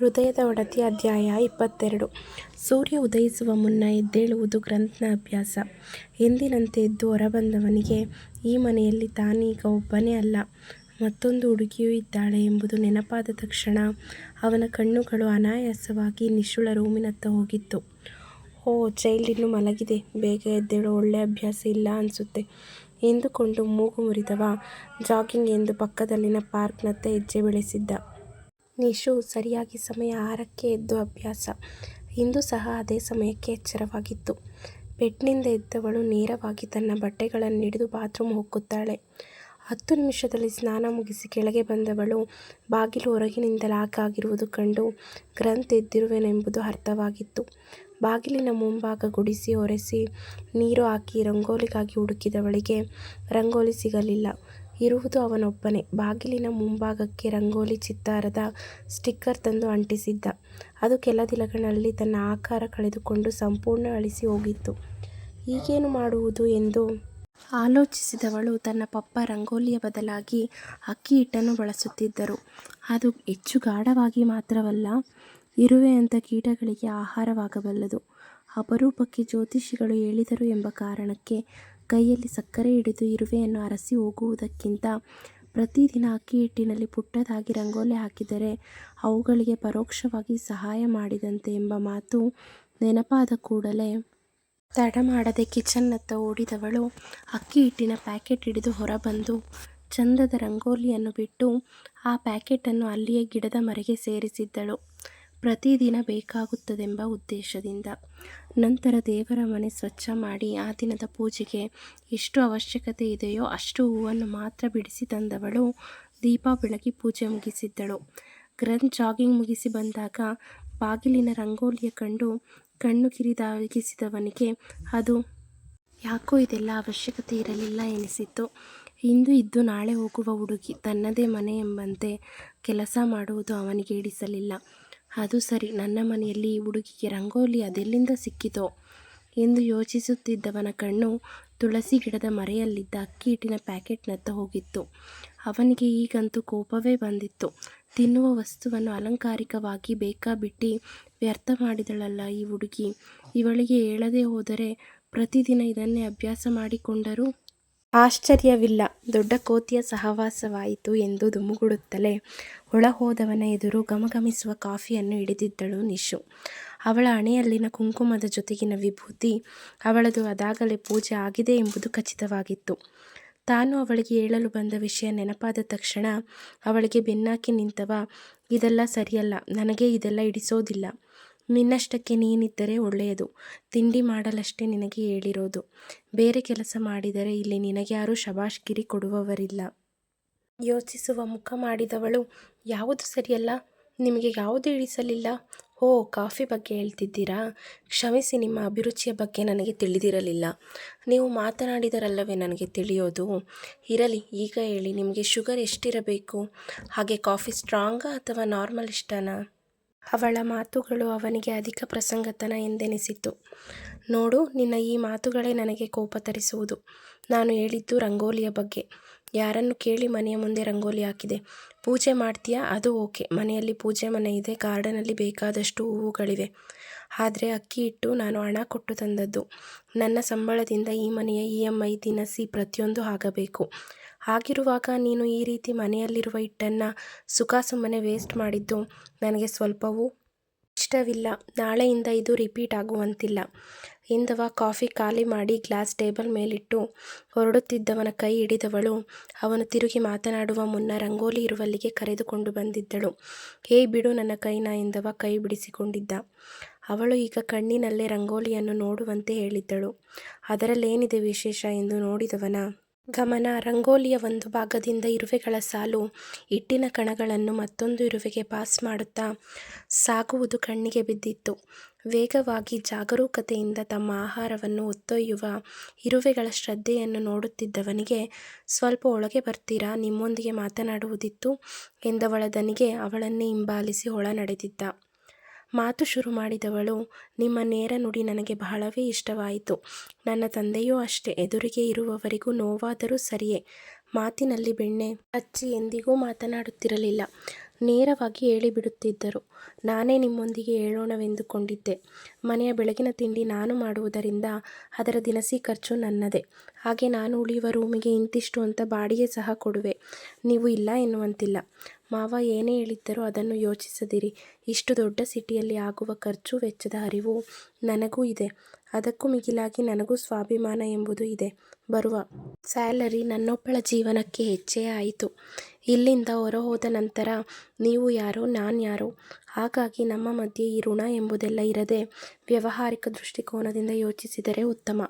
ಹೃದಯದ ಒಡತಿ ಅಧ್ಯಾಯ ಇಪ್ಪತ್ತೆರಡು ಸೂರ್ಯ ಉದಯಿಸುವ ಮುನ್ನ ಎದ್ದೇಳುವುದು ಗ್ರಂಥನ ಅಭ್ಯಾಸ. ಎಂದಿನಂತೆ ಎದ್ದು ಹೊರಬಂದವನಿಗೆ ಈ ಮನೆಯಲ್ಲಿ ತಾನೀಗ ಒಬ್ಬನೇ ಅಲ್ಲ, ಮತ್ತೊಂದು ಹುಡುಗಿಯೂ ಇದ್ದಾಳೆ ಎಂಬುದು ನೆನಪಾದ ತಕ್ಷಣ ಅವನ ಕಣ್ಣುಗಳು ಅನಾಯಾಸವಾಗಿ ನಿಶುಳ ರೂಮಿನತ್ತ ಹೋಗಿತ್ತು. ಓ ಚೈಲ್ಡ್ ಇನ್ನು ಮಲಗಿದೆ, ಬೇಗ ಎದ್ದೇಳು ಒಳ್ಳೆಯ ಅಭ್ಯಾಸ ಇಲ್ಲ ಅನಿಸುತ್ತೆ ಎಂದುಕೊಂಡು ಮೂಗು ಮುರಿದವ ಜಾಗಿಂಗ್ ಎಂದು ಪಕ್ಕದಲ್ಲಿನ ಪಾರ್ಕ್ನತ್ತ ಹೆಜ್ಜೆ ಬೆಳೆಸಿದ್ದ. ನಿಶು ಸರಿಯಾಗಿ ಸಮಯ ಆರಕ್ಕೆ ಎದ್ದು ಅಭ್ಯಾಸ. ಇಂದು ಸಹ ಅದೇ ಸಮಯಕ್ಕೆ ಎಚ್ಚರವಾಗಿತ್ತು. ಬೆಡ್ನಿಂದ ಎದ್ದವಳು ನೇರವಾಗಿ ತನ್ನ ಬಟ್ಟೆಗಳನ್ನು ಹಿಡಿದು ಬಾತ್ರೂಮ್ ಹೋಗುತ್ತಾಳೆ ಹತ್ತು ನಿಮಿಷದಲ್ಲಿ ಸ್ನಾನ ಮುಗಿಸಿ ಕೆಳಗೆ ಬಂದವಳು ಬಾಗಿಲು ಹೊರಗಿನಿಂದ ಲಾಕ್ ಆಗಿರುವುದು ಕಂಡು ಗ್ರಂಥ್ ಎದ್ದಿರುವೆನೆಂಬುದು ಅರ್ಥವಾಗಿತ್ತು. ಬಾಗಿಲಿನ ಮುಂಭಾಗ ಗುಡಿಸಿ, ಒರೆಸಿ, ನೀರು ಹಾಕಿ ರಂಗೋಲಿಗಾಗಿ ಹುಡುಕಿದವಳಿಗೆ ರಂಗೋಲಿ ಸಿಗಲಿಲ್ಲ. ಇರುವುದು ಅವನೊಬ್ಬನೇ ಬಾಗಿಲಿನ ಮುಂಭಾಗಕ್ಕೆ ರಂಗೋಲಿ ಚಿತ್ತಾರದ ಸ್ಟಿಕ್ಕರ್ ತಂದು ಅಂಟಿಸಿದ್ದ. ಅದು ಕೆಲ ದಿನಗಳಲ್ಲಿ ತನ್ನ ಆಕಾರ ಕಳೆದುಕೊಂಡು ಸಂಪೂರ್ಣ ಅಳಿಸಿ ಹೋಗಿತ್ತು. ಈಗೇನು ಮಾಡುವುದು ಎಂದು ಆಲೋಚಿಸಿದವಳು ತನ್ನ ಪಪ್ಪ ರಂಗೋಲಿಯ ಬದಲಾಗಿ ಅಕ್ಕಿ ಹಿಟ್ಟನ್ನು ಬಳಸುತ್ತಿದ್ದರು. ಅದು ಹೆಚ್ಚು ಗಾಢವಾಗಿ ಮಾತ್ರವಲ್ಲ, ಇರುವೆಯಂಥ ಕೀಟಗಳಿಗೆ ಆಹಾರವಾಗಬಲ್ಲದು. ಅಪರೂಪಕ್ಕೆ ಜ್ಯೋತಿಷಿಗಳು ಹೇಳಿದರು ಎಂಬ ಕಾರಣಕ್ಕೆ ಕೈಯಲ್ಲಿ ಸಕ್ಕರೆ ಹಿಡಿದು ಇರುವೆಯನ್ನು ಅರಸಿ ಹೋಗುವುದಕ್ಕಿಂತ ಪ್ರತಿದಿನ ಅಕ್ಕಿ ಹಿಟ್ಟಿನಲ್ಲಿ ಪುಟ್ಟದಾಗಿ ರಂಗೋಲಿ ಹಾಕಿದರೆ ಅವುಗಳಿಗೆ ಪರೋಕ್ಷವಾಗಿ ಸಹಾಯ ಮಾಡಿದಂತೆ ಎಂಬ ಮಾತು ನೆನಪಾದ ಕೂಡಲೇ ತಡ ಮಾಡದೆ ಕಿಚನ್ನತ್ತ ಓಡಿದವಳು ಅಕ್ಕಿ ಹಿಟ್ಟಿನ ಪ್ಯಾಕೆಟ್ ಹಿಡಿದು ಹೊರಬಂದು ಚಂದದ ರಂಗೋಲಿಯನ್ನು ಬಿಟ್ಟು ಆ ಪ್ಯಾಕೆಟನ್ನು ಅಲ್ಲಿಯೇ ಗಿಡದ ಮರೆಗೆ ಸೇರಿಸಿದ್ದಳು. ಪ್ರತಿದಿನ ಬೇಕಾಗುತ್ತದೆಂಬ ಉದ್ದೇಶದಿಂದ. ನಂತರ ದೇವರ ಮನೆ ಸ್ವಚ್ಛ ಮಾಡಿ ಆ ದಿನದ ಪೂಜೆಗೆ ಎಷ್ಟು ಅವಶ್ಯಕತೆ ಇದೆಯೋ ಅಷ್ಟು ಹೂವನ್ನು ಮಾತ್ರ ಬಿಡಿಸಿ ತಂದವಳು ದೀಪ ಬೆಳಗಿ ಪೂಜೆ ಮುಗಿಸಿದ್ದಳು. ಗ್ರಂಥ್ ಜಾಗಿಂಗ್ ಮುಗಿಸಿ ಬಂದಾಗ ಬಾಗಿಲಿನ ರಂಗೋಲಿಯ ಕಂಡು ಕಣ್ಣು ಕಿರಿದಾಗಿಸಿದವನಿಗೆ ಅದು ಯಾಕೋ ಇದೆಲ್ಲ ಅವಶ್ಯಕತೆ ಇರಲಿಲ್ಲ ಎನಿಸಿತ್ತು ಇಂದು ಇದ್ದು ನಾಳೆ ಹೋಗುವ ಹುಡುಗಿ, ತನ್ನದೇ ಮನೆ ಎಂಬಂತೆ ಕೆಲಸ ಮಾಡುವುದು ಅವನಿಗೆ ಹಿಡಿಸಲಿಲ್ಲ. ಅದು ಸರಿ ನನ್ನ ಮನೆಯಲ್ಲಿ ಈ ಹುಡುಗಿಗೆ ರಂಗೋಲಿ ಅದೆಲ್ಲಿಂದ ಸಿಕ್ಕಿತೋ ಎಂದು ಯೋಚಿಸುತ್ತಿದ್ದವನ ಕಣ್ಣು ತುಳಸಿ ಗಿಡದ ಮರೆಯಲ್ಲಿದ್ದ ಅಕ್ಕಿ ಹಿಟ್ಟಿನ ಪ್ಯಾಕೆಟ್ನತ್ತ ಹೋಗಿತ್ತು. ಅವನಿಗೆ ಈಗಂತೂ ಕೋಪವೇ ಬಂದಿತ್ತು. ತಿನ್ನುವ ವಸ್ತುವನ್ನು ಅಲಂಕಾರಿಕವಾಗಿ ಬೇಕಾಬಿಟ್ಟಿ ವ್ಯರ್ಥ ಮಾಡಿದಳಲ್ಲ ಈ ಹುಡುಗಿ, ಇವಳಿಗೆ ಹೇಳದೆ ಹೋದರೆ ಪ್ರತಿದಿನ ಇದನ್ನೇ ಅಭ್ಯಾಸ ಮಾಡಿಕೊಂಡರೂ ಆಶ್ಚರ್ಯವಿಲ್ಲ. ದೊಡ್ಡ ಕೋತಿಯ ಸಹವಾಸವಾಯಿತು ಎಂದು ದುಮುಗುಡುತ್ತಲೇ ಒಳಹೋದವನ ಎದುರು ಗಮಗಮಿಸುವ ಕಾಫಿಯನ್ನು ಹಿಡಿದಿದ್ದಳು ನಿಶು. ಅವಳ ಹಣೆಯಲ್ಲಿನ ಕುಂಕುಮದ ಜೊತೆಗಿನ ವಿಭೂತಿ ಅವಳದು ಅದಾಗಲೇ ಪೂಜೆ ಆಗಿದೆ ಎಂಬುದು ಖಚಿತವಾಗಿತ್ತು. ತಾನು ಅವಳಿಗೆ ಹೇಳಲು ಬಂದ ವಿಷಯ ನೆನಪಾದ ತಕ್ಷಣ ಅವಳಿಗೆ ಬೆನ್ನಾಕಿ ನಿಂತವ ಇದೆಲ್ಲ ಸರಿಯಲ್ಲ, ನನಗೆ ಇದೆಲ್ಲ ಹಿಡಿಸೋದಿಲ್ಲ. ನಿನ್ನಷ್ಟಕ್ಕೆ ನೀನಿದ್ದರೆ ಒಳ್ಳೆಯದು. ತಿಂಡಿ ಮಾಡಲಷ್ಟೇ ನಿನಗೆ ಹೇಳಿರೋದು. ಬೇರೆ ಕೆಲಸ ಮಾಡಿದರೆ ಇಲ್ಲಿ ನಿನಗ್ಯಾರೂ ಶಬಾಷ್ಗಿರಿ ಕೊಡುವವರಿಲ್ಲ. ಯೋಚಿಸುವ ಮುಖ ಮಾಡಿದವಳು ಯಾವುದು ಸರಿಯಲ್ಲ, ನಿಮಗೆ ಯಾವುದು ಇಳಿಸಲಿಲ್ಲ ಓ ಕಾಫಿ ಬಗ್ಗೆ ಹೇಳ್ತಿದ್ದೀರಾ, ಕ್ಷಮಿಸಿ ನಿಮ್ಮ ಅಭಿರುಚಿಯ ಬಗ್ಗೆ ನನಗೆ ತಿಳಿದಿರಲಿಲ್ಲ. ನೀವು ಮಾತನಾಡಿದರಲ್ಲವೇ ನನಗೆ ತಿಳಿಯೋದು. ಇರಲಿ ಈಗ ಹೇಳಿ ನಿಮಗೆ ಶುಗರ್ ಎಷ್ಟಿರಬೇಕು, ಹಾಗೆ ಕಾಫಿ ಸ್ಟ್ರಾಂಗಾ ಅಥವಾ ನಾರ್ಮಲ್ ಇಷ್ಟನಾ. ಅವಳ ಮಾತುಗಳು ಅವನಿಗೆ ಅಧಿಕ ಪ್ರಸಂಗತನ ಎಂದೆನಿಸಿತು. ನೋಡು ನಿನ್ನ ಈ ಮಾತುಗಳೇ ನನಗೆ ಕೋಪ ತರಿಸುವುದು. ನಾನು ಹೇಳಿದ್ದು ರಂಗೋಲಿಯ ಬಗ್ಗೆ. ಯಾರನ್ನು ಕೇಳಿ ಮನೆಯ ಮುಂದೆ ರಂಗೋಲಿ ಹಾಕಿದೆ. ಪೂಜೆ ಮಾಡ್ತೀಯಾ ಅದು ಓಕೆ, ಮನೆಯಲ್ಲಿ ಪೂಜೆ ಮನೆ ಇದೆ, ಗಾರ್ಡನಲ್ಲಿ ಬೇಕಾದಷ್ಟು ಹೂವುಗಳಿವೆ. ಆದರೆ ಅಕ್ಕಿ ಇಟ್ಟು ನಾನು ಹಣ ಕೊಟ್ಟು ತಂದದ್ದು. ನನ್ನ ಸಂಬಳದಿಂದ ಈ ಮನೆಯ ಇ ಎಂ ಐ, ದಿನಸಿ ಪ್ರತಿಯೊಂದು ಆಗಬೇಕು. ಹಾಗಿರುವಾಗ ನೀನು ಈ ರೀತಿ ಮನೆಯಲ್ಲಿರುವ ಹಿಟ್ಟನ್ನು ಸುಖ ಸುಮ್ಮನೆ ವೇಸ್ಟ್ ಮಾಡಿದ್ದು ನನಗೆ ಸ್ವಲ್ಪವೂ ಇಷ್ಟವಿಲ್ಲ. ನಾಳೆಯಿಂದ ಇದು ರಿಪೀಟ್ ಆಗುವಂತಿಲ್ಲ ಎಂದವ ಕಾಫಿ ಖಾಲಿ ಮಾಡಿ ಗ್ಲಾಸ್ ಟೇಬಲ್ ಮೇಲಿಟ್ಟು ಹೊರಡುತ್ತಿದ್ದವನ ಕೈ ಹಿಡಿದವಳು ಅವನು ತಿರುಗಿ ಮಾತನಾಡುವ ಮುನ್ನ ರಂಗೋಲಿ ಇರುವಲ್ಲಿಗೆ ಕರೆದುಕೊಂಡು ಬಂದಿದ್ದಳು. ಹೇ ಬಿಡು ನನ್ನ ಕೈನ ಎಂದವ ಕೈ ಬಿಡಿಸಿಕೊಂಡಿದ್ದ. ಅವಳು ಈಗ ಕಣ್ಣಿನಲ್ಲೇ ರಂಗೋಲಿಯನ್ನು ನೋಡುವಂತೆ ಹೇಳಿದ್ದಳು. ಅದರಲ್ಲೇನಿದೆ ವಿಶೇಷ ಎಂದು ನೋಡಿದವನ ಗಮನ ರಂಗೋಲಿಯ ಒಂದು ಭಾಗದಿಂದ ಇರುವೆಗಳ ಸಾಲು ಹಿಟ್ಟಿನ ಕಣಗಳನ್ನು ಮತ್ತೊಂದು ಇರುವೆಗೆ ಪಾಸ್ ಮಾಡುತ್ತಾ ಸಾಗುವುದು ಕಣ್ಣಿಗೆ ಬಿದ್ದಿತ್ತು. ವೇಗವಾಗಿ ಜಾಗರೂಕತೆಯಿಂದ ತಮ್ಮ ಆಹಾರವನ್ನು ಒತ್ತೊಯ್ಯುವ ಇರುವೆಗಳ ಶ್ರದ್ಧೆಯನ್ನು ನೋಡುತ್ತಿದ್ದವನಿಗೆ ಸ್ವಲ್ಪ ಒಳಗೆ ಬರ್ತೀರಾ, ನಿಮ್ಮೊಂದಿಗೆ ಮಾತನಾಡುವುದಿತ್ತು ಎಂದವಳ ದನಿಗೆ ಅವಳನ್ನೇ ಹಿಂಬಾಲಿಸಿ ಒಳ ನಡೆದಿದ್ದ. ಮಾತು ಶುರು ಮಾಡಿದವಳು ನಿಮ್ಮ ನೇರ ನುಡಿ ನನಗೆ ಬಹಳವೇ ಇಷ್ಟವಾಯಿತು. ನನ್ನ ತಂದೆಯೂ ಅಷ್ಟೇ, ಎದುರಿಗೆ ಇರುವವರಿಗೂ ನೋವಾದರೂ ಸರಿಯೇ. ಮಾತಿನಲ್ಲಿ ಬೆಣ್ಣೆ ಹಚ್ಚಿ ಎಂದಿಗೂ ಮಾತನಾಡುತ್ತಿರಲಿಲ್ಲ. ನೇರವಾಗಿ ಹೇಳಿಬಿಡುತ್ತಿದ್ದರು. ನಾನೇ ನಿಮ್ಮೊಂದಿಗೆ ಹೇಳೋಣವೆಂದುಕೊಂಡಿದ್ದೆ. ಮನೆಯ ಬೆಳಗಿನ ತಿಂಡಿ ನಾನು ಮಾಡುವುದರಿಂದ ಅದರ ದಿನಸಿ ಖರ್ಚು ನನ್ನದೇ. ಹಾಗೆ ನಾನು ಉಳಿಯುವ ರೂಮಿಗೆ ಇಂತಿಷ್ಟು ಅಂತ ಬಾಡಿಗೆ ಸಹ ಕೊಡುವೆ. ನೀವು ಇಲ್ಲ ಎನ್ನುವಂತಿಲ್ಲ. ಮಾವ ಏನೇ ಹೇಳಿದ್ದರೂ ಅದನ್ನು ಯೋಚಿಸದಿರಿ. ಇಷ್ಟು ದೊಡ್ಡ ಸಿಟಿಯಲ್ಲಿ ಆಗುವ ಖರ್ಚು ವೆಚ್ಚದ ಅರಿವು ನನಗೂ ಇದೆ. ಅದಕ್ಕೂ ಮಿಗಿಲಾಗಿ ನನಗೂ ಸ್ವಾಭಿಮಾನ ಎಂಬುದು ಇದೆ. ಬರುವ ಸ್ಯಾಲರಿ ನನ್ನೊಬ್ಬಳ ಜೀವನಕ್ಕೆ ಹೆಚ್ಚೇ ಆಯಿತು. ಇಲ್ಲಿಂದ ಹೊರಹೋದ ನಂತರ ನೀವು ಯಾರೋ, ನಾನು ಯಾರೋ? ಹಾಗಾಗಿ ನಮ್ಮ ಮಧ್ಯೆ ಈ ಋಣ ಎಂಬುದೆಲ್ಲ ಇರದೆ ವ್ಯವಹಾರಿಕ ದೃಷ್ಟಿಕೋನದಿಂದ ಯೋಚಿಸಿದರೆ ಉತ್ತಮ.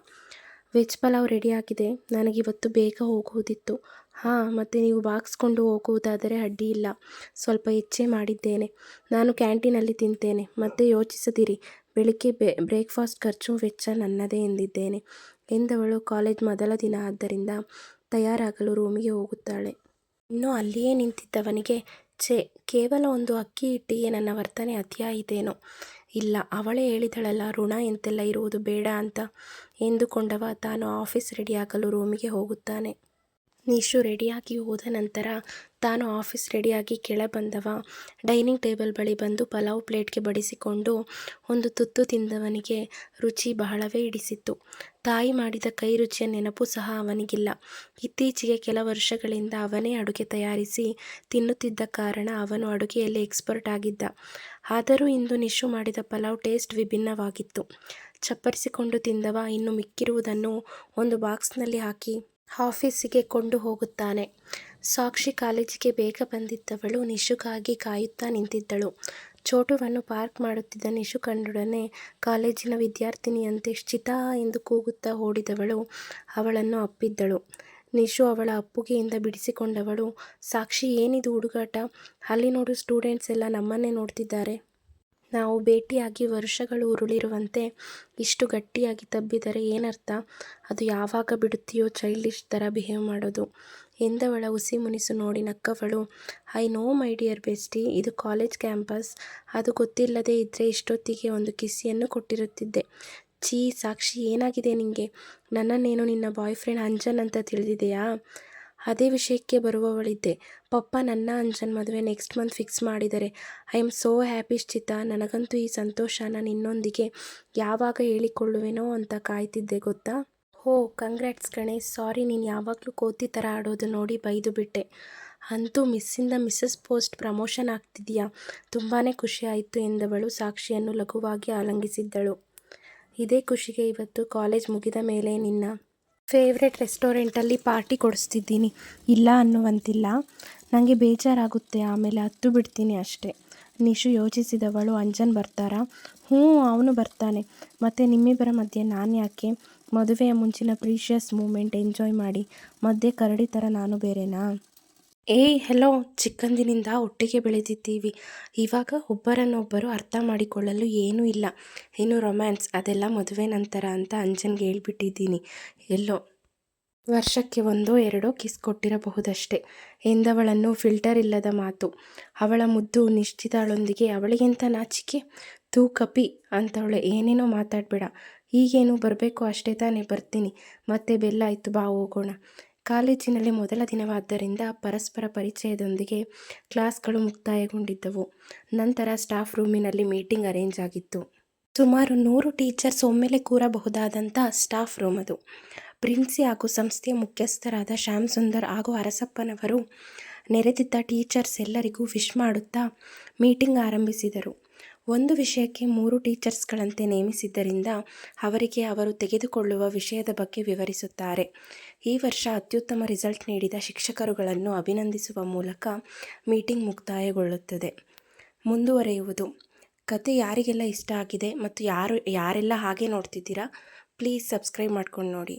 ವೆಜ್ ಪಲಾವ್ ರೆಡಿಯಾಗಿದೆ ನನಗಿವತ್ತು ಬೇಗ ಹೋಗುವುದಿತ್ತು ಹಾಂ, ಮತ್ತು ನೀವು ಬಾಕ್ಸ್ಕೊಂಡು ಹೋಗುವುದಾದರೆ ಅಡ್ಡಿ ಇಲ್ಲ. ಸ್ವಲ್ಪ ಹೆಚ್ಚೇ ಮಾಡಿದ್ದೇನೆ. ನಾನು ಕ್ಯಾಂಟೀನಲ್ಲಿ ತಿಂತೇನೆ. ಮತ್ತೆ ಯೋಚಿಸದಿರಿ. ಬೆಳಿಗ್ಗೆ ಬ್ರೇಕ್ಫಾಸ್ಟ್ ಖರ್ಚು ವೆಚ್ಚ ನನ್ನದೇ ಎಂದಿದ್ದೇನೆ ಎಂದವಳು ಕಾಲೇಜ್ ಮೊದಲ ದಿನ ಆದ್ದರಿಂದ ತಯಾರಾಗಲು ರೂಮಿಗೆ ಹೋಗುತ್ತಾಳೆ. ಇನ್ನೂ ಅಲ್ಲಿಯೇ ನಿಂತಿದ್ದವನಿಗೆ, ಛೇ, ಕೇವಲ ಒಂದು ಅಕ್ಕಿ ಹಿಟ್ಟಿಗೆ ನನ್ನ ವರ್ತನೆ ಅತಿಯಾಯಿತೇನೋ ಇಲ್ಲ ಅವಳೇ ಹೇಳಿದಳಲ್ಲ ಋಣ ಎಂತೆಲ್ಲ ಇರುವುದು ಬೇಡ ಅಂತ ಎಂದುಕೊಂಡವ ತಾನು ಆಫೀಸ್ ರೆಡಿಯಾಗಲು ರೂಮಿಗೆ ಹೋಗುತ್ತಾನೆ. ನಿಶು ರೆಡಿಯಾಗಿ ಹೋದ ನಂತರ ತಾನು ಆಫೀಸ್ ರೆಡಿಯಾಗಿ ಕೆಳ ಬಂದವ. ಡೈನಿಂಗ್ ಟೇಬಲ್ ಬಳಿ ಬಂದು ಪಲಾವ್ ಪ್ಲೇಟ್ಗೆ ಬಡಿಸಿಕೊಂಡು ಒಂದು ತುತ್ತು ತಿಂದವನಿಗೆ ರುಚಿ ಬಹಳವೇ ಹಿಡಿಸಿತ್ತು. ತಾಯಿ ಮಾಡಿದ ಕೈ ರುಚಿಯ ನೆನಪು ಸಹ ಅವನಿಗಿಲ್ಲ. ಇತ್ತೀಚೆಗೆ ಕೆಲ ವರ್ಷಗಳಿಂದ ಅವನೇ ಅಡುಗೆ ತಯಾರಿಸಿ ತಿನ್ನುತ್ತಿದ್ದ ಕಾರಣ ಅವನು ಅಡುಗೆಯಲ್ಲಿ ಎಕ್ಸ್ಪರ್ಟ್ ಆಗಿದ್ದ. ಆದರೂ ಇಂದು ನಿಶು ಮಾಡಿದ ಪಲಾವ್ ಟೇಸ್ಟ್ ವಿಭಿನ್ನವಾಗಿತ್ತು. ಚಪ್ಪರಿಸಿಕೊಂಡು ತಿಂದವ ಇನ್ನು ಮಿಕ್ಕಿರುವುದನ್ನು ಒಂದು ಬಾಕ್ಸ್ನಲ್ಲಿ ಹಾಕಿ ಆಫೀಸಿಗೆ ಕೊಂಡು ಹೋಗುತ್ತಾನೆ. ಸಾಕ್ಷಿ ಕಾಲೇಜಿಗೆ ಬೇಗ ಬಂದಿದ್ದವಳು ನಿಶುಗಾಗಿ ಕಾಯುತ್ತಾ ನಿಂತಿದ್ದಳು. ಚೋಟುವನ್ನು ಪಾರ್ಕ್ ಮಾಡುತ್ತಿದ್ದ ನಿಶು ಕಂಡೊಡನೆ ಕಾಲೇಜಿನ ವಿದ್ಯಾರ್ಥಿನಿಯಂತೆ ಶ್ಚಿತಾ ಎಂದು ಕೂಗುತ್ತಾ ಓಡಿದವಳು ಅವಳನ್ನು ಅಪ್ಪಿದ್ದಳು. ನಿಶು ಅವಳ ಅಪ್ಪುಗೆಯಿಂದ ಬಿಡಿಸಿಕೊಂಡವಳು, ಸಾಕ್ಷಿ, ಏನಿದು ಹುಡುಗಾಟ? ಅಲ್ಲಿ ನೋಡು, ಸ್ಟೂಡೆಂಟ್ಸ್ ಎಲ್ಲ ನಮ್ಮನ್ನೇ ನೋಡ್ತಿದ್ದಾರೆ. ನಾವು ಭೇಟಿಯಾಗಿ ವರ್ಷಗಳು ಉರುಳಿರುವಂತೆ ಇಷ್ಟು ಗಟ್ಟಿಯಾಗಿ ತಬ್ಬಿದರೆ ಏನರ್ಥ? ಅದು ಯಾವಾಗ ಬಿಡುತ್ತೀಯೋ ಚೈಲ್ಡಿಶ್ ಥರ ಬಿಹೇವ್ ಮಾಡೋದು. ಎಂದವಳ ಹುಸಿ ಮುನಿಸು ನೋಡಿ ನಕ್ಕವಳು I know my dear bestie, ಇದು ಕಾಲೇಜ್ ಕ್ಯಾಂಪಸ್. ಅದು ಗೊತ್ತಿಲ್ಲದೆ ಇದ್ದರೆ ಇಷ್ಟೊತ್ತಿಗೆ ಒಂದು ಕಿಸಿಯನ್ನು ಕೊಟ್ಟಿರುತ್ತಿದ್ದೆ. ಛೀ ಸಾಕ್ಷಿ, ಏನಾಗಿದೆ ನಿನಗೆ ನನ್ನನ್ನೇನು ನಿನ್ನ ಬಾಯ್ ಫ್ರೆಂಡ್ ಅಂಜನ್ ಅಂತ ತಿಳಿದಿದೆಯಾ? ಅದೇ ವಿಷಯಕ್ಕೆ ಬರುವವಳಿದ್ದೆ. ಪಪ್ಪ ನನ್ನ ಅಂಜನ್ ಮದುವೆ ನೆಕ್ಸ್ಟ್ ಮಂತ್ ಫಿಕ್ಸ್ ಮಾಡಿದರೆ. ಐ ಆಮ್ ಸೋ ಹ್ಯಾಪಿ ಚಿತಾ. ನನಗಂತೂ ಈ ಸಂತೋಷನ ನಿನ್ನೊಂದಿಗೆ ಯಾವಾಗ ಹೇಳಿಕೊಳ್ಳುವೆನೋ ಅಂತ ಕಾಯ್ತಿದ್ದೆ, ಗೊತ್ತಾ? ಹೋ ಕಂಗ್ರ್ಯಾಟ್ಸ್ ಗಣೇಶ್. ಸಾರಿ ನೀನು ಯಾವಾಗಲೂ ಕೋತಿ ಥರ ಆಡೋದು ನೋಡಿ ಬೈದು ಬಿಟ್ಟೆ. ಅಂತೂ ಮಿಸ್ಸಿಂದ ಮಿಸ್ಸಸ್ ಪೋಸ್ಟ್ ಪ್ರಮೋಷನ್ ಆಗ್ತಿದೆಯಾ? ತುಂಬಾ ಖುಷಿ ಆಯಿತು ಎಂದವಳು ಸಾಕ್ಷಿಯನ್ನು ಲಘುವಾಗಿ ಆಲಂಗಿಸಿದ್ದಳು. ಇದೇ ಖುಷಿಗೆ ಇವತ್ತು ಕಾಲೇಜ್ ಮುಗಿದ ಮೇಲೆ ನಿನ್ನ ಫೇವ್ರೆಟ್ ರೆಸ್ಟೋರೆಂಟಲ್ಲಿ ಪಾರ್ಟಿ ಕೊಡಿಸ್ತಿದ್ದೀನಿ. ಇಲ್ಲ ಅನ್ನುವಂತಿಲ್ಲ. ನನಗೆ ಬೇಜಾರಾಗುತ್ತೆ. ಆಮೇಲೆ ಹತ್ತು ಬಿಡ್ತೀನಿ ಅಷ್ಟೇ. ನಿಶು ಯೋಚಿಸಿದವಳು ಅಂಜನ್ ಬರ್ತಾರಾ? ಹ್ಞೂ, ಅವನು ಬರ್ತಾನೆ. ಮತ್ತು ನಿಮ್ಮಿಬ್ಬರ ಮಧ್ಯೆ ನಾನು ಯಾಕೆ? ಮದುವೆಯ ಮುಂಚಿನ ಪ್ರೀಷಿಯಸ್ ಮೂಮೆಂಟ್ ಎಂಜಾಯ್ ಮಾಡಿ. ಮಧ್ಯೆ ಕರಡಿ ಥರ ನಾನು ಬೇರೆನಾ? ಏಯ್, ಹೆಲೋ, ಚಿಕ್ಕಂದಿನಿಂದ ಒಟ್ಟಿಗೆ ಬೆಳೆದಿದ್ದೀವಿ. ಇವಾಗ ಒಬ್ಬರನ್ನೊಬ್ಬರು ಅರ್ಥ ಮಾಡಿಕೊಳ್ಳಲು ಏನೂ ಇಲ್ಲ. ಇನ್ನು ರೊಮ್ಯಾನ್ಸ್ ಅದೆಲ್ಲ ಮದುವೆ ನಂತರ ಅಂತ ಅಂಜನ್ಗೆ ಹೇಳ್ಬಿಟ್ಟಿದ್ದೀನಿ. ಎಲ್ಲೋ, ವರ್ಷಕ್ಕೆ ಒಂದೋ ಎರಡೋ ಕಿಸ್ ಕೊಟ್ಟಿರಬಹುದಷ್ಟೆ. ಎಂದವಳನ್ನು ಫಿಲ್ಟರ್ ಇಲ್ಲದ ಮಾತು. ಅವಳ ಮುದ್ದು ನಿಶ್ಚಿತಾಳೊಂದಿಗೆ, ಅವಳಿಗಿಂತ ನಾಚಿಕೆ, ತೂ ಕಪಿ ಅಂತವಳೆ, ಏನೇನೋ ಮಾತಾಡಬೇಡ. ಈಗೇನು ಬರಬೇಕು ಅಷ್ಟೇ ತಾನೇ ಬರ್ತೀನಿ. ಮತ್ತೆ ಬೆಲ್ಲ ಆಯಿತು, ಬಾ ಹೋಗೋಣ. ಕಾಲೇಜಿನಲ್ಲಿ ಮೊದಲ ದಿನವಾದ್ದರಿಂದ ಪರಸ್ಪರ ಪರಿಚಯದೊಂದಿಗೆ ಕ್ಲಾಸ್ಗಳು ಮುಕ್ತಾಯಗೊಂಡಿದ್ದವು. ನಂತರ ಸ್ಟಾಫ್ ರೂಮಿನಲ್ಲಿ ಮೀಟಿಂಗ್ ಅರೇಂಜ್ ಆಗಿತ್ತು. ಸುಮಾರು ನೂರು ಟೀಚರ್ಸ್ ಒಮ್ಮೆಲೆ ಕೂರಬಹುದಾದಂಥ ಸ್ಟಾಫ್ ರೂಮ್ ಅದು. ಪ್ರಿನ್ಸಿ ಹಾಗೂ ಸಂಸ್ಥೆಯ ಮುಖ್ಯಸ್ಥರಾದ ಶ್ಯಾಮ್ ಸುಂದರ್ ಹಾಗೂ ಅರಸಪ್ಪನವರು ನೆರೆದಿದ್ದ ಟೀಚರ್ಸ್ ಎಲ್ಲರಿಗೂ ವಿಶ್ ಮಾಡುತ್ತಾ ಮೀಟಿಂಗ್ ಆರಂಭಿಸಿದರು. ಒಂದು ವಿಷಯಕ್ಕೆ ಮೂರು ಟೀಚರ್ಸ್ಗಳಂತೆ ನೇಮಿಸಿದ್ದರಿಂದ ಅವರಿಗೆ ಅವರು ತೆಗೆದುಕೊಳ್ಳುವ ವಿಷಯದ ಬಗ್ಗೆ ವಿವರಿಸುತ್ತಾರೆ. ಈ ವರ್ಷ ಅತ್ಯುತ್ತಮ ರಿಸಲ್ಟ್ ನೀಡಿದ ಶಿಕ್ಷಕರುಗಳನ್ನು ಅಭಿನಂದಿಸುವ ಮೂಲಕ ಮೀಟಿಂಗ್ ಮುಕ್ತಾಯಗೊಳ್ಳುತ್ತದೆ. ಮುಂದುವರೆಯುವುದು. ಕತೆ ಯಾರಿಗೆಲ್ಲ ಇಷ್ಟ ಆಗಿದೆ ಮತ್ತು ಯಾರು, ಯಾರೆಲ್ಲ ಹಾಗೆ ನೋಡ್ತಿದ್ದೀರಾ, ಪ್ಲೀಸ್ ಸಬ್ಸ್ಕ್ರೈಬ್ ಮಾಡ್ಕೊಂಡು ನೋಡಿ.